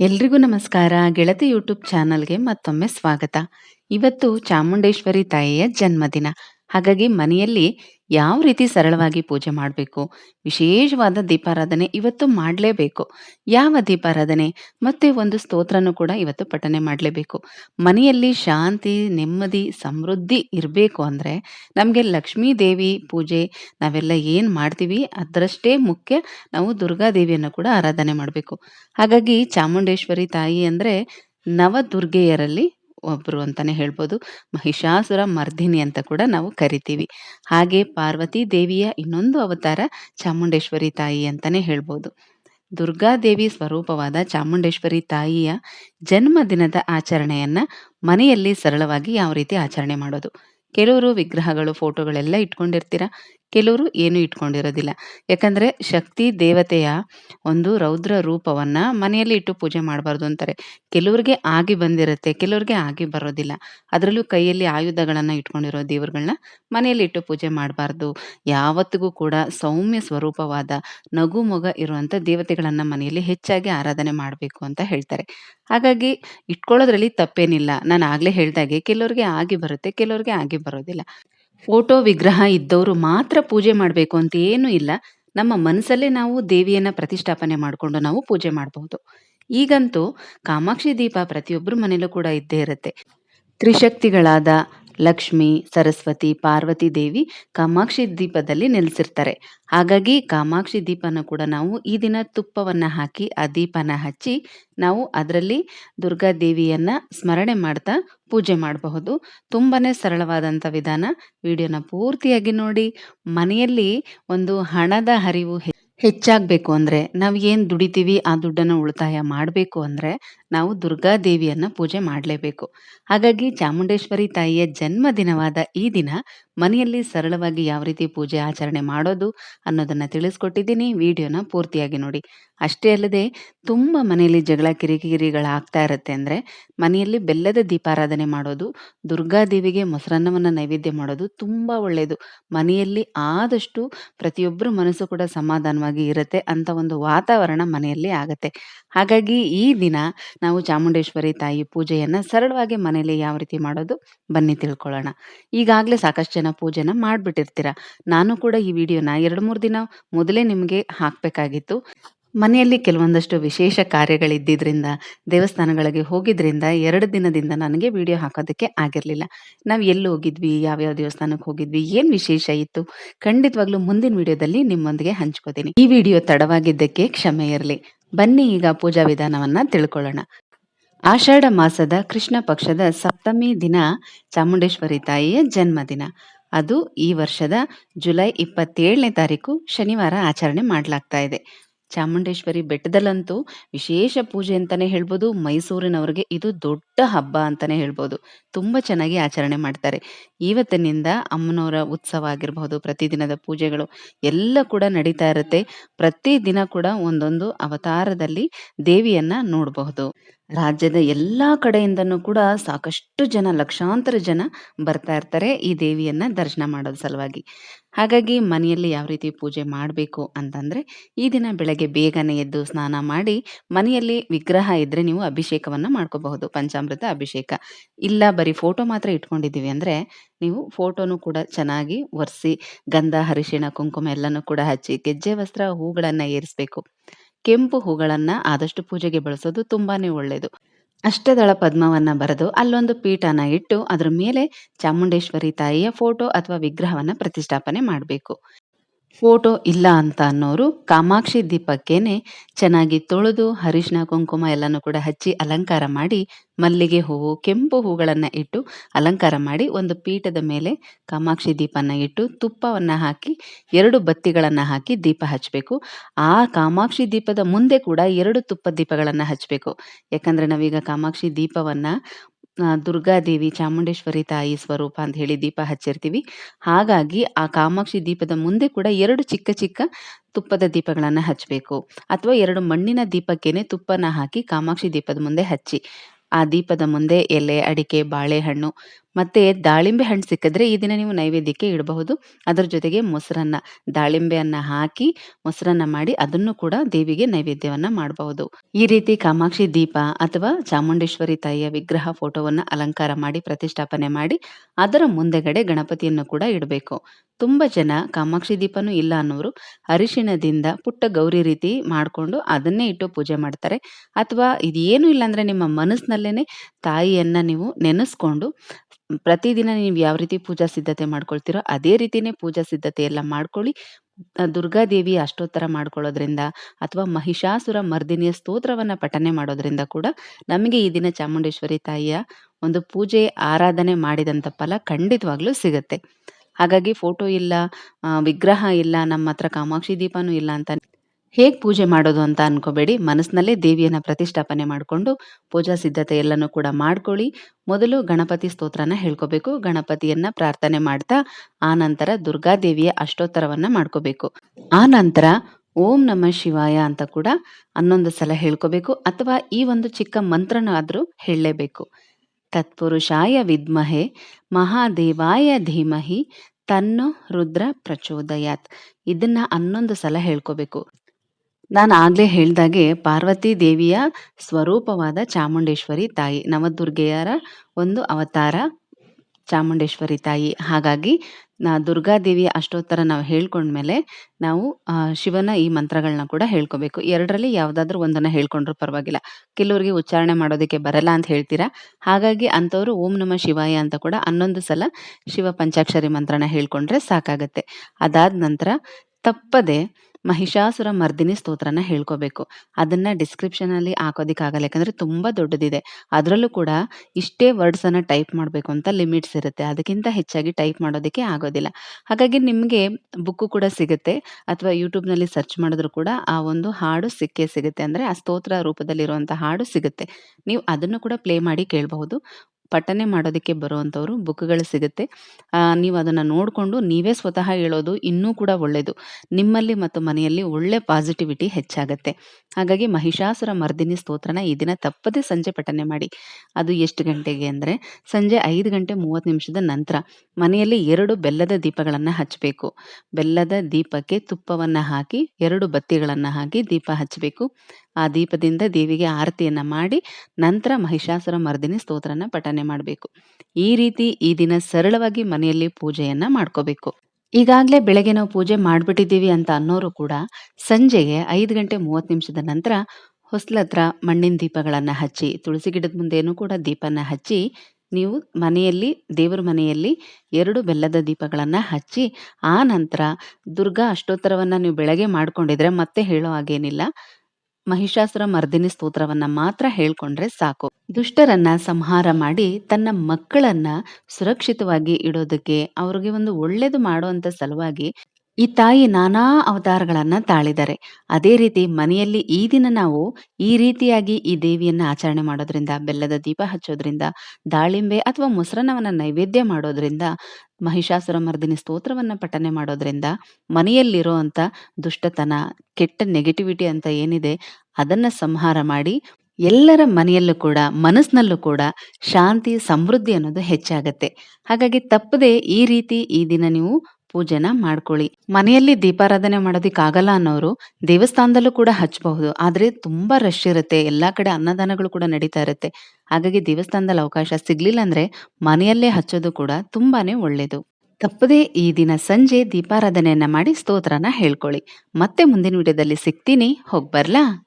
ಎಲ್ರಿಗೂ ನಮಸ್ಕಾರ. ಗೆಳತಿ ಯೂಟ್ಯೂಬ್ ಚಾನಲ್ಗೆ ಮತ್ತೊಮ್ಮೆ ಸ್ವಾಗತ. ಇವತ್ತು ಚಾಮುಂಡೇಶ್ವರಿ ತಾಯಿಯ ಜನ್ಮದಿನ. ಹಾಗಾಗಿ ಮನೆಯಲ್ಲಿ ಯಾವ ರೀತಿ ಸರಳವಾಗಿ ಪೂಜೆ ಮಾಡಬೇಕು? ವಿಶೇಷವಾದ ದೀಪಾರಾಧನೆ ಇವತ್ತು ಮಾಡಲೇಬೇಕು. ಯಾವ ದೀಪಾರಾಧನೆ? ಮತ್ತೆ ಒಂದು ಸ್ತೋತ್ರನೂ ಕೂಡ ಇವತ್ತು ಪಠನೆ ಮಾಡಲೇಬೇಕು. ಮನೆಯಲ್ಲಿ ಶಾಂತಿ, ನೆಮ್ಮದಿ, ಸಮೃದ್ಧಿ ಇರಬೇಕು ಅಂದರೆ ನಮಗೆ ಲಕ್ಷ್ಮೀ ದೇವಿ ಪೂಜೆ ನಾವೆಲ್ಲ ಏನು ಮಾಡ್ತೀವಿ ಅದರಷ್ಟೇ ಮುಖ್ಯ ನಾವು ದುರ್ಗಾದೇವಿಯನ್ನು ಕೂಡ ಆರಾಧನೆ ಮಾಡಬೇಕು. ಹಾಗಾಗಿ ಚಾಮುಂಡೇಶ್ವರಿ ತಾಯಿ ಅಂದರೆ ನವದುರ್ಗೆಯರಲ್ಲಿ ಒಬ್ಬರು ಅಂತಾನೆ ಹೇಳ್ಬೋದು. ಮಹಿಷಾಸುರ ಮರ್ದಿನಿ ಅಂತ ಕೂಡ ನಾವು ಕರಿತೀವಿ. ಹಾಗೆ ಪಾರ್ವತಿ ದೇವಿಯ ಇನ್ನೊಂದು ಅವತಾರ ಚಾಮುಂಡೇಶ್ವರಿ ತಾಯಿ ಅಂತಾನೆ ಹೇಳ್ಬೋದು. ದುರ್ಗಾದೇವಿ ಸ್ವರೂಪವಾದ ಚಾಮುಂಡೇಶ್ವರಿ ತಾಯಿಯ ಜನ್ಮದಿನದ ಆಚರಣೆಯನ್ನ ಮನೆಯಲ್ಲಿ ಸರಳವಾಗಿ ಯಾವ ರೀತಿ ಆಚರಣೆ ಮಾಡೋದು? ಕೆಲವರು ವಿಗ್ರಹಗಳು, ಫೋಟೋಗಳೆಲ್ಲ ಇಟ್ಕೊಂಡಿರ್ತೀರ? ಕೆಲವರು ಏನೂ ಇಟ್ಕೊಂಡಿರೋದಿಲ್ಲ. ಯಾಕಂದ್ರೆ ಶಕ್ತಿ, ದೇವತೆಯ ಒಂದು ರೌದ್ರ ರೂಪವನ್ನ ಮನೆಯಲ್ಲಿ ಇಟ್ಟು ಪೂಜೆ ಮಾಡಬಾರ್ದು ಅಂತಾರೆ. ಕೆಲವ್ರಿಗೆ ಆಗಿ ಬಂದಿರುತ್ತೆ, ಕೆಲವ್ರಿಗೆ ಆಗಿ ಬರೋದಿಲ್ಲ. ಅದರಲ್ಲೂ ಕೈಯಲ್ಲಿ ಆಯುಧಗಳನ್ನು ಇಟ್ಕೊಂಡಿರೋ ದೇವರುಗಳನ್ನ ಮನೆಯಲ್ಲಿ ಇಟ್ಟು ಪೂಜೆ ಮಾಡಬಾರ್ದು. ಯಾವತ್ತಿಗೂ ಕೂಡ ಸೌಮ್ಯ ಸ್ವರೂಪವಾದ ನಗು ಮೊಗ ಇರುವಂಥ ದೇವತೆಗಳನ್ನ ಮನೆಯಲ್ಲಿ ಹೆಚ್ಚಾಗಿ ಆರಾಧನೆ ಮಾಡಬೇಕು ಅಂತ ಹೇಳ್ತಾರೆ. ಹಾಗಾಗಿ ಇಟ್ಕೊಳ್ಳೋದ್ರಲ್ಲಿ ತಪ್ಪೇನಿಲ್ಲ. ನಾನು ಆಗ್ಲೇ ಹೇಳ್ದಾಗೆ, ಕೆಲವ್ರಿಗೆ ಆಗಿ ಬರುತ್ತೆ, ಕೆಲವ್ರಿಗೆ ಆಗಿ ಬರೋದಿಲ್ಲ. ಫೋಟೋ ವಿಗ್ರಹ ಇದ್ದವರು ಮಾತ್ರ ಪೂಜೆ ಮಾಡಬೇಕು ಅಂತ ಏನೂ ಇಲ್ಲ. ನಮ್ಮ ಮನಸ್ಸಲ್ಲೇ ನಾವು ದೇವಿಯನ್ನ ಪ್ರತಿಷ್ಠಾಪನೆ ಮಾಡಿಕೊಂಡು ನಾವು ಪೂಜೆ ಮಾಡಬಹುದು. ಈಗಂತೂ ಕಾಮಾಕ್ಷಿ ದೀಪ ಪ್ರತಿಯೊಬ್ಬರ ಮನೇಲೂ ಕೂಡ ಇದ್ದೇ ಇರುತ್ತೆ. ತ್ರಿಶಕ್ತಿಗಳಾದ ಲಕ್ಷ್ಮಿ, ಸರಸ್ವತಿ, ಪಾರ್ವತಿ ದೇವಿ ಕಾಮಾಕ್ಷಿ ದೀಪದಲ್ಲಿ ನೆಲೆಸಿರ್ತಾರೆ. ಹಾಗಾಗಿ ಕಾಮಾಕ್ಷಿ ದೀಪನ ಕೂಡ ನಾವು ಈ ದಿನ ತುಪ್ಪವನ್ನ ಹಾಕಿ ಆ ದೀಪನ ಹಚ್ಚಿ ನಾವು ಅದರಲ್ಲಿ ದುರ್ಗಾ ದೇವಿಯನ್ನ ಸ್ಮರಣೆ ಮಾಡ್ತಾ ಪೂಜೆ ಮಾಡಬಹುದು. ತುಂಬಾ ಸರಳವಾದಂಥ ವಿಧಾನ. ವಿಡಿಯೋನ ಪೂರ್ತಿಯಾಗಿ ನೋಡಿ. ಮನೆಯಲ್ಲಿ ಒಂದು ಹಣದ ಹರಿವು ಹೆಚ್ಚಾಗಬೇಕು ಅಂದ್ರೆ ನಾವು ಏನು ದುಡಿತೀವಿ ಆ ದುಡ್ಡನ್ನು ಉಳಿತಾಯ ಮಾಡಬೇಕು ಅಂದ್ರೆ ನಾವು ದುರ್ಗಾ ದೇವಿಯನ್ನ ಪೂಜೆ ಮಾಡಲೇಬೇಕು. ಹಾಗಾಗಿ ಚಾಮುಂಡೇಶ್ವರಿ ತಾಯಿಯ ಜನ್ಮದಿನವಾದ ಈ ದಿನ ಮನೆಯಲ್ಲಿ ಸರಳವಾಗಿ ಯಾವ ರೀತಿ ಪೂಜೆ ಆಚರಣೆ ಮಾಡೋದು ಅನ್ನೋದನ್ನ ತಿಳಿಸ್ಕೊಟ್ಟಿದ್ದೀನಿ. ವಿಡಿಯೋನ ಪೂರ್ತಿಯಾಗಿ ನೋಡಿ. ಅಷ್ಟೇ ಅಲ್ಲದೆ ತುಂಬ ಮನೆಯಲ್ಲಿ ಜಗಳ ಕಿರಿಕಿರಿಗಳಾಗ್ತಾ ಇರುತ್ತೆ ಅಂದ್ರೆ ಮನೆಯಲ್ಲಿ ಬೆಲ್ಲದ ದೀಪಾರಾಧನೆ ಮಾಡೋದು ದುರ್ಗಾದೇವಿಗೆ ಮೊಸರನ್ನವನ್ನ ನೈವೇದ್ಯ ಮಾಡೋದು ತುಂಬಾ ಒಳ್ಳೆಯದು ಮನೆಯಲ್ಲಿ ಆದಷ್ಟು ಪ್ರತಿಯೊಬ್ಬರ ಮನಸ್ಸು ಕೂಡ ಸಮಾಧಾನವಾಗಿ ಇರುತ್ತೆ ಅಂತ ಒಂದು ವಾತಾವರಣ ಮನೆಯಲ್ಲಿ ಆಗುತ್ತೆ. ಹಾಗಾಗಿ ಈ ದಿನ ನಾವು ಚಾಮುಂಡೇಶ್ವರಿ ತಾಯಿ ಪೂಜೆಯನ್ನು ಸರಳವಾಗಿ ಮನೆಯಲ್ಲಿ ಯಾವ ರೀತಿ ಮಾಡೋದು ಬನ್ನಿ ತಿಳ್ಕೊಳ್ಳೋಣ. ಈಗಾಗಲೇ ಸಾಕಷ್ಟು ಜನ ಪೂಜೆನ ಮಾಡಿಬಿಟ್ಟಿರ್ತೀರ. ನಾನು ಕೂಡ ಈ ವಿಡಿಯೋನ ಎರಡು ಮೂರು ದಿನ ಮೊದಲೇ ನಿಮಗೆ ಹಾಕಬೇಕಾಗಿತ್ತು. ಮನೆಯಲ್ಲಿ ಕೆಲವೊಂದಷ್ಟು ವಿಶೇಷ ಕಾರ್ಯಗಳಿದ್ದಿದ್ರಿಂದ, ದೇವಸ್ಥಾನಗಳಿಗೆ ಹೋಗಿದ್ರಿಂದ ಎರಡು ದಿನದಿಂದ ನನಗೆ ವಿಡಿಯೋ ಹಾಕೋದಕ್ಕೆ ಆಗಿರಲಿಲ್ಲ. ನಾವು ಎಲ್ಲಿ ಹೋಗಿದ್ವಿ ಯಾವ್ಯಾವ ದೇವಸ್ಥಾನಕ್ಕೆ ಹೋಗಿದ್ವಿ, ಏನು ವಿಶೇಷ ಇತ್ತು ಖಂಡಿತವಾಗ್ಲೂ ಮುಂದಿನ ವಿಡಿಯೋದಲ್ಲಿ ನಿಮ್ಮೊಂದಿಗೆ ಹಂಚ್ಕೋತೀನಿ. ಈ ವಿಡಿಯೋ ತಡವಾಗಿದ್ದಕ್ಕೆ ಕ್ಷಮೆ ಇರಲಿ. ಬನ್ನಿ ಈಗ ಪೂಜಾ ವಿಧಾನವನ್ನ ತಿಳ್ಕೊಳ್ಳೋಣ. ಆಷಾಢ ಮಾಸದ ಕೃಷ್ಣ ಪಕ್ಷದ ಸಪ್ತಮಿ ದಿನ ಚಾಮುಂಡೇಶ್ವರಿ ತಾಯಿಯ ಜನ್ಮದಿನ. ಅದು ಈ ವರ್ಷದ ಜುಲೈ ಇಪ್ಪತ್ತೇಳನೇ ತಾರೀಕು ಶನಿವಾರ ಆಚರಣೆ ಮಾಡಲಾಗ್ತಾ ಇದೆ. ಚಾಮುಂಡೇಶ್ವರಿ ಬೆಟ್ಟದಲ್ಲಂತೂ ವಿಶೇಷ ಪೂಜೆ ಅಂತಾನೆ ಹೇಳ್ಬೋದು. ಮೈಸೂರಿನವ್ರಿಗೆ ಇದು ದೊಡ್ಡ ಹಬ್ಬ ಅಂತಾನೆ ಹೇಳ್ಬೋದು. ತುಂಬಾ ಚೆನ್ನಾಗಿ ಆಚರಣೆ ಮಾಡ್ತಾರೆ. ಇವತ್ತಿನಿಂದ ಅಮ್ಮನವರ ಉತ್ಸವ ಆಗಿರಬಹುದು, ಪ್ರತಿದಿನದ ಪೂಜೆಗಳು ಎಲ್ಲ ಕೂಡ ನಡೀತಾ ಇರುತ್ತೆ. ಪ್ರತಿದಿನ ಕೂಡ ಒಂದೊಂದು ಅವತಾರದಲ್ಲಿ ದೇವಿಯನ್ನ ನೋಡಬಹುದು. ರಾಜ್ಯದ ಎಲ್ಲ ಕಡೆಯಿಂದನೂ ಕೂಡ ಸಾಕಷ್ಟು ಜನ, ಲಕ್ಷಾಂತರ ಜನ ಬರ್ತಾ ಇರ್ತಾರೆ ಈ ದೇವಿಯನ್ನ ದರ್ಶನ ಮಾಡೋದ್ ಸಲುವಾಗಿ. ಹಾಗಾಗಿ ಮನೆಯಲ್ಲಿ ಯಾವ ರೀತಿ ಪೂಜೆ ಮಾಡಬೇಕು ಅಂತಂದ್ರೆ ಈ ದಿನ ಬೆಳಗ್ಗೆ ಬೇಗನೆ ಎದ್ದು ಸ್ನಾನ ಮಾಡಿ ಮನೆಯಲ್ಲಿ ವಿಗ್ರಹ ಇದ್ರೆ ನೀವು ಅಭಿಷೇಕವನ್ನ ಮಾಡ್ಕೋಬಹುದು, ಪಂಚಾಮೃತ ಅಭಿಷೇಕ. ಇಲ್ಲ ಬರೀ ಫೋಟೋ ಮಾತ್ರ ಇಟ್ಕೊಂಡಿದ್ದೀವಿ ಅಂದ್ರೆ ನೀವು ಫೋಟೋನು ಕೂಡ ಚೆನ್ನಾಗಿ ಒರೆಸಿ ಗಂಧ ಹರಿಶಿಣ ಕುಂಕುಮ ಎಲ್ಲನೂ ಕೂಡ ಹಚ್ಚಿ ಗೆಜ್ಜೆ, ವಸ್ತ್ರ, ಹೂಗಳನ್ನ ಏರಿಸ್ಬೇಕು. ಕೆಂಪು ಹೂಗಳನ್ನು ಆದಷ್ಟು ಪೂಜೆಗೆ ಬಳಸೋದು ತುಂಬಾನೇ ಒಳ್ಳೆಯದು ಅಷ್ಟದಳ ಪದ್ಮವನ್ನ ಬರೆದು ಅಲ್ಲೊಂದು ಪೀಠನ ಇಟ್ಟು ಅದರ ಮೇಲೆ ಚಾಮುಂಡೇಶ್ವರಿ ತಾಯಿಯ ಫೋಟೋ ಅಥವಾ ವಿಗ್ರಹವನ್ನ ಪ್ರತಿಷ್ಠಾಪನೆ ಮಾಡಬೇಕು. ಫೋಟೋ ಇಲ್ಲ ಅಂತ ಅನ್ನೋರು ಕಾಮಾಕ್ಷಿ ದೀಪಕ್ಕೇನೆ ಚೆನ್ನಾಗಿ ತೊಳೆದು ಅರಿಶಿನ ಕುಂಕುಮ ಎಲ್ಲನೂ ಕೂಡ ಹಚ್ಚಿ ಅಲಂಕಾರ ಮಾಡಿ ಮಲ್ಲಿಗೆ ಹೂವು, ಕೆಂಪು ಹೂಗಳನ್ನು ಇಟ್ಟು ಅಲಂಕಾರ ಮಾಡಿ ಒಂದು ಪೀಠದ ಮೇಲೆ ಕಾಮಾಕ್ಷಿ ದೀಪನ ಇಟ್ಟು ತುಪ್ಪವನ್ನು ಹಾಕಿ, ಎರಡು ಬತ್ತಿಗಳನ್ನು ಹಾಕಿ ದೀಪ ಹಚ್ಚಬೇಕು ಆ ಕಾಮಾಕ್ಷಿ ದೀಪದ ಮುಂದೆ ಕೂಡ ಎರಡು ತುಪ್ಪ ದೀಪಗಳನ್ನು ಹಚ್ಚಬೇಕು ಯಾಕಂದರೆ ನಾವೀಗ ಕಾಮಾಕ್ಷಿ ದೀಪವನ್ನ ದುರ್ಗಾದೇವಿ ಚಾಮುಂಡೇಶ್ವರಿ ತಾಯಿ ಸ್ವರೂಪ ಅಂತ ಹೇಳಿ ದೀಪ ಹಚ್ಚಿರ್ತೀವಿ. ಹಾಗಾಗಿ ಆ ಕಾಮಾಕ್ಷಿ ದೀಪದ ಮುಂದೆ ಕೂಡ ಎರಡು ಚಿಕ್ಕ ಚಿಕ್ಕ ತುಪ್ಪದ ದೀಪಗಳನ್ನು ಹಚ್ಚಬೇಕು ಅಥವಾ ಎರಡು ಮಣ್ಣಿನ ದೀಪಕ್ಕೇನೆ ತುಪ್ಪನ ಹಾಕಿ ಕಾಮಾಕ್ಷಿ ದೀಪದ ಮುಂದೆ ಹಚ್ಚಿ. ಆ ದೀಪದ ಮುಂದೆ ಎಲೆ, ಅಡಿಕೆ, ಬಾಳೆಹಣ್ಣು ಮತ್ತೆ ದಾಳಿಂಬೆ ಹಣ್ಣು ಸಿಕ್ಕಿದ್ರೆ ಈ ದಿನ ನೀವು ನೈವೇದ್ಯಕ್ಕೆ ಇಡಬಹುದು. ಅದರ ಜೊತೆಗೆ ಮೊಸರನ್ನ, ದಾಳಿಂಬೆಯನ್ನ ಹಾಕಿ ಮೊಸರನ್ನ ಮಾಡಿ ಅದನ್ನು ಕೂಡ ದೇವಿಗೆ ನೈವೇದ್ಯವನ್ನ ಮಾಡಬಹುದು. ಈ ರೀತಿ ಕಾಮಾಕ್ಷಿ ದೀಪ ಅಥವಾ ಚಾಮುಂಡೇಶ್ವರಿ ತಾಯಿಯ ವಿಗ್ರಹ ಫೋಟೋವನ್ನ ಅಲಂಕಾರ ಮಾಡಿ, ಪ್ರತಿಷ್ಠಾಪನೆ ಮಾಡಿ ಅದರ ಮುಂದೆಗಡೆ ಗಣಪತಿಯನ್ನು ಕೂಡ ಇಡಬೇಕು. ತುಂಬ ಜನ ಕಾಮಾಕ್ಷಿ ದೀಪನು ಇಲ್ಲ ಅನ್ನೋರು ಅರಿಶಿಣದಿಂದ ಪುಟ್ಟ ಗೌರಿ ರೀತಿ ಮಾಡಿಕೊಂಡು ಅದನ್ನೇ ಇಟ್ಟು ಪೂಜೆ ಮಾಡ್ತಾರೆ. ಅಥವಾ ಇದೇನು ಇಲ್ಲ ಅಂದರೆ ನಿಮ್ಮ ಮನಸ್ಸಿನಲ್ಲೇನೆ ತಾಯಿಯನ್ನ ನೀವು ನೆನೆಸ್ಕೊಂಡು ಪ್ರತಿದಿನ ನೀವು ಯಾವ ರೀತಿ ಪೂಜಾ ಸಿದ್ಧತೆ ಮಾಡ್ಕೊಳ್ತೀರೋ ಅದೇ ರೀತಿನೇ ಪೂಜಾ ಸಿದ್ಧತೆ ಎಲ್ಲ ಮಾಡ್ಕೊಳ್ಳಿ. ದುರ್ಗಾದೇವಿ ಅಷ್ಟೋತ್ತರ ಮಾಡ್ಕೊಳ್ಳೋದ್ರಿಂದ ಅಥವಾ ಮಹಿಷಾಸುರ ಮರ್ದಿನಿಯ ಸ್ತೋತ್ರವನ್ನ ಪಠನೆ ಮಾಡೋದ್ರಿಂದ ಕೂಡ ನಮಗೆ ಈ ದಿನ ಚಾಮುಂಡೇಶ್ವರಿ ತಾಯಿಯ ಒಂದು ಪೂಜೆ, ಆರಾಧನೆ ಮಾಡಿದಂಥ ಫಲ ಖಂಡಿತವಾಗ್ಲೂ ಸಿಗುತ್ತೆ. ಹಾಗಾಗಿ ಫೋಟೋ ಇಲ್ಲ ವಿಗ್ರಹ ಇಲ್ಲ, ನಮ್ಮ ಹತ್ರ ಕಾಮಾಕ್ಷಿ ದೀಪನೂ ಇಲ್ಲ ಅಂತ ಹೇಗೆ ಪೂಜೆ ಮಾಡೋದು ಅಂತ ಅನ್ಕೋಬೇಡಿ. ಮನಸ್ಸಿನಲ್ಲೇ ದೇವಿಯನ್ನ ಪ್ರತಿಷ್ಠಾಪನೆ ಮಾಡಿಕೊಂಡು ಪೂಜಾ ಸಿದ್ಧತೆ ಎಲ್ಲನೂ ಕೂಡ ಮಾಡ್ಕೊಳ್ಳಿ. ಮೊದಲು ಗಣಪತಿ ಸ್ತೋತ್ರನ ಹೇಳ್ಕೋಬೇಕು. ಗಣಪತಿಯನ್ನ ಪ್ರಾರ್ಥನೆ ಮಾಡ್ತಾ ಆ ನಂತರ ದುರ್ಗಾದೇವಿಯ ಅಷ್ಟೋತ್ತರವನ್ನ ಮಾಡ್ಕೋಬೇಕು. ಆ ನಂತರ ಓಂ ನಮ ಶಿವಾಯ ಅಂತ ಕೂಡ ಹನ್ನೊಂದು ಸಲ ಹೇಳ್ಕೋಬೇಕು ಅಥವಾ ಈ ಒಂದು ಚಿಕ್ಕ ಮಂತ್ರನಾದ್ರೂ ಹೇಳಲೇಬೇಕು ತತ್ಪುರುಷಾಯ ವಿದ್ಮಹೆ ಮಹಾದೇವಾಯ ಧೀಮಹಿ ತನ್ನೋ ರುದ್ರ ಪ್ರಚೋದಯಾತ್. ಇದನ್ನ ಹನ್ನೊಂದು ಸಲ ಹೇಳ್ಕೋಬೇಕು. ನಾನು ಆಗಲೇ ಹೇಳ್ದಾಗೆ ಪಾರ್ವತಿ ದೇವಿಯ ಸ್ವರೂಪವಾದ ಚಾಮುಂಡೇಶ್ವರಿ ತಾಯಿ, ನವದುರ್ಗೆಯರ ಒಂದು ಅವತಾರ ಚಾಮುಂಡೇಶ್ವರಿ ತಾಯಿ. ಹಾಗಾಗಿ, ನಾ ದುರ್ಗಾದೇವಿಯ ಅಷ್ಟೋತ್ತರ ನಾವು ಹೇಳ್ಕೊಂಡ್ಮೇಲೆ ನಾವು ಶಿವನ ಈ ಮಂತ್ರಗಳನ್ನ ಕೂಡ ಹೇಳ್ಕೋಬೇಕು. ಎರಡರಲ್ಲಿ ಯಾವುದಾದ್ರೂ ಒಂದನ್ನ ಹೇಳ್ಕೊಂಡ್ರು ಪರವಾಗಿಲ್ಲ. ಕೆಲವರಿಗೆ ಉಚ್ಚಾರಣೆ ಮಾಡೋದಕ್ಕೆ ಬರಲ್ಲ ಅಂತ ಹೇಳ್ತೀರಾ? ಹಾಗಾಗಿ ಅಂಥವ್ರು ಓಂ ನಮ ಶಿವಾಯ ಅಂತ ಕೂಡ ಹನ್ನೊಂದು ಸಲ ಶಿವ ಪಂಚಾಕ್ಷರಿ ಮಂತ್ರನ ಹೇಳ್ಕೊಂಡ್ರೆ ಸಾಕಾಗತ್ತೆ. ಅದಾದ ನಂತರ ತಪ್ಪದೆ ಮಹಿಷಾಸುರ ಮರ್ದಿನಿ ಸ್ತೋತ್ರನ ಹೇಳ್ಕೋಬೇಕು. ಅದನ್ನ ಡಿಸ್ಕ್ರಿಪ್ಷನ್ ಅಲ್ಲಿ ಹಾಕೋದಿಕ್ಕಾಗಲ್ಲ, ಯಾಕಂದ್ರೆ ತುಂಬಾ ದೊಡ್ಡದಿದೆ. ಅದರಲ್ಲೂ ಕೂಡ ಇಷ್ಟೇ ವರ್ಡ್ಸ್ ಅನ್ನ ಟೈಪ್ ಮಾಡಬೇಕು ಅಂತ ಲಿಮಿಟ್ಸ್ ಇರುತ್ತೆ. ಅದಕ್ಕಿಂತ ಹೆಚ್ಚಾಗಿ ಟೈಪ್ ಮಾಡೋದಕ್ಕೆ ಆಗೋದಿಲ್ಲ. ಹಾಗಾಗಿ ನಿಮಗೆ ಬುಕ್ಕು ಕೂಡ ಸಿಗುತ್ತೆ. ಅಥವಾ ಯೂಟ್ಯೂಬ್ನಲ್ಲಿ ಸರ್ಚ್ ಮಾಡಿದ್ರು ಕೂಡ ಆ ಒಂದು ಹಾಡು ಸಿಕ್ಕೇ ಸಿಗುತ್ತೆ. ಅಂದ್ರೆ ಆ ಸ್ತೋತ್ರ ರೂಪದಲ್ಲಿರುವಂತಹ ಹಾಡು ಸಿಗುತ್ತೆ. ನೀವು ಅದನ್ನು ಕೂಡ ಪ್ಲೇ ಮಾಡಿ ಕೇಳಬಹುದು. ಪಠನೆ ಮಾಡೋದಕ್ಕೆ ಬರುವಂಥವ್ರು ಬುಕ್ಗಳು ಸಿಗುತ್ತೆ. ನೀವು ಅದನ್ನು ನೋಡಿಕೊಂಡು ನೀವೇ ಸ್ವತಃ ಹೇಳೋದು ಇನ್ನೂ ಕೂಡ ಒಳ್ಳೆಯದು ನಿಮ್ಮಲ್ಲಿ ಮತ್ತು ಮನೆಯಲ್ಲಿ ಒಳ್ಳೆ ಪಾಸಿಟಿವಿಟಿ ಹೆಚ್ಚಾಗುತ್ತೆ. ಹಾಗಾಗಿ ಮಹಿಷಾಸುರ ಮರ್ದಿನಿ ಸ್ತೋತ್ರನ ಈ ದಿನ ತಪ್ಪದೆ ಸಂಜೆ ಪಠನೆ ಮಾಡಿ. ಅದು ಎಷ್ಟು ಗಂಟೆಗೆ ಅಂದರೆ ಸಂಜೆ ಐದು ಗಂಟೆ ಮೂವತ್ತು ನಿಮಿಷದ ನಂತರ ಮನೆಯಲ್ಲಿ ಎರಡು ಬೆಲ್ಲದ ದೀಪಗಳನ್ನು ಹಚ್ಚಬೇಕು ಬೆಲ್ಲದ ದೀಪಕ್ಕೆ ತುಪ್ಪವನ್ನು ಹಾಕಿ ಎರಡು ಬತ್ತಿಗಳನ್ನು ಹಾಕಿ ದೀಪ ಹಚ್ಚಬೇಕು ಆ ದೀಪದಿಂದ ದೇವಿಗೆ ಆರತಿಯನ್ನು ಮಾಡಿ ನಂತರ ಮಹಿಷಾಸುರ ಮರ್ದಿನಿ ಸ್ತೋತ್ರನ ಪಠನೆ ಮಾಡಬೇಕು. ಈ ರೀತಿ ಈ ದಿನ ಸರಳವಾಗಿ ಮನೆಯಲ್ಲಿ ಪೂಜೆಯನ್ನು ಮಾಡ್ಕೋಬೇಕು. ಈಗಾಗಲೇ ಬೆಳಗ್ಗೆ ನಾವು ಪೂಜೆ ಮಾಡಿಬಿಟ್ಟಿದ್ದೀವಿ ಅಂತ ಅನ್ನೋರು ಕೂಡ ಸಂಜೆಗೆ ಐದು ಗಂಟೆ ಮೂವತ್ತು ನಿಮಿಷದ ನಂತರ ಹೊಸ್ಲತ್ರ ಮಣ್ಣಿನ ದೀಪಗಳನ್ನು ಹಚ್ಚಿ, ತುಳಸಿ ಗಿಡದ ಮುಂದೆನೂ ಕೂಡ ದೀಪನ ಹಚ್ಚಿ, ನೀವು ಮನೆಯಲ್ಲಿ, ದೇವರ ಮನೆಯಲ್ಲಿ ಎರಡು ಬೆಲ್ಲದ ದೀಪಗಳನ್ನು ಹಚ್ಚಿ, ಆ ನಂತರ ದುರ್ಗಾ ಅಷ್ಟೋತ್ತರವನ್ನು ನೀವು ಬೆಳಗ್ಗೆ ಮಾಡಿಕೊಂಡಿದ್ರೆ ಮತ್ತೆ ಹೇಳೋ ಹಾಗೇನಿಲ್ಲ. ಮಹಿಷಾಸುರ ಮರ್ದಿನಿ ಸ್ತೋತ್ರವನ್ನ ಮಾತ್ರ ಹೇಳ್ಕೊಂಡ್ರೆ ಸಾಕು. ದುಷ್ಟರನ್ನ ಸಂಹಾರ ಮಾಡಿ ತನ್ನ ಮಕ್ಕಳನ್ನ ಸುರಕ್ಷಿತವಾಗಿ ಇಡೋದಕ್ಕೆ ಅವ್ರಿಗೆ ಒಂದು ಒಳ್ಳೇದು ಮಾಡುವಂತ ಸಲುವಾಗಿ ಈ ತಾಯಿ ನಾನಾ ಅವತಾರಗಳನ್ನ ತಾಳಿದ್ದಾರೆ. ಅದೇ ರೀತಿ ಮನೆಯಲ್ಲಿ ಈ ದಿನ ನಾವು ಈ ರೀತಿಯಾಗಿ ಈ ದೇವಿಯನ್ನ ಆಚರಣೆ ಮಾಡೋದ್ರಿಂದ, ಬೆಲ್ಲದ ದೀಪ ಹಚ್ಚೋದ್ರಿಂದ, ದಾಳಿಂಬೆ ಅಥವಾ ಮೊಸರನ್ನವನ್ನ ನೈವೇದ್ಯ ಮಾಡೋದ್ರಿಂದ, ಮಹಿಷಾಸುರ ಮರ್ದಿನಿ ಸ್ತೋತ್ರವನ್ನ ಪಠನೆ ಮಾಡೋದ್ರಿಂದ ಮನೆಯಲ್ಲಿರೋ ಅಂತ ದುಷ್ಟತನ, ಕೆಟ್ಟ ನೆಗೆಟಿವಿಟಿ ಅಂತ ಏನಿದೆ ಅದನ್ನ ಸಂಹಾರ ಮಾಡಿ ಎಲ್ಲರ ಮನೆಯಲ್ಲೂ ಕೂಡ, ಮನಸ್ಸಿನಲ್ಲೂ ಕೂಡ ಶಾಂತಿ, ಸಮೃದ್ಧಿ ಅನ್ನೋದು ಹೆಚ್ಚಾಗತ್ತೆ. ಹಾಗಾಗಿ ತಪ್ಪದೆ ಈ ರೀತಿ ಈ ದಿನ ನೀವು ಪೂಜೆನ ಮಾಡ್ಕೊಳ್ಳಿ. ಮನೆಯಲ್ಲಿ ದೀಪಾರಾಧನೆ ಮಾಡೋದಿಕ್ಕಾಗಲ್ಲ ಅನ್ನೋರು ದೇವಸ್ಥಾನದಲ್ಲೂ ಕೂಡ ಹಚ್ಚಬಹುದು ಆದ್ರೆ ತುಂಬಾ ರಶ್ ಇರುತ್ತೆ. ಎಲ್ಲಾ ಕಡೆ ಅನ್ನದಾನಗಳು ಕೂಡ ನಡೀತಾ ಇರುತ್ತೆ. ಹಾಗಾಗಿ ದೇವಸ್ಥಾನದಲ್ಲಿ ಅವಕಾಶ ಸಿಗ್ಲಿಲ್ಲ ಅಂದ್ರೆ ಮನೆಯಲ್ಲೇ ಹಚ್ಚೋದು ಕೂಡ ತುಂಬಾನೇ ಒಳ್ಳೇದು. ತಪ್ಪದೇ ಈ ದಿನ ಸಂಜೆ ದೀಪಾರಾಧನೆಯನ್ನ ಮಾಡಿ ಸ್ತೋತ್ರನ ಹೇಳ್ಕೊಳ್ಳಿ. ಮತ್ತೆ ಮುಂದಿನ ವಿಡಿಯೋದಲ್ಲಿ ಸಿಗ್ತೀನಿ. ಹೋಗ್ಬರ್ಲಾ?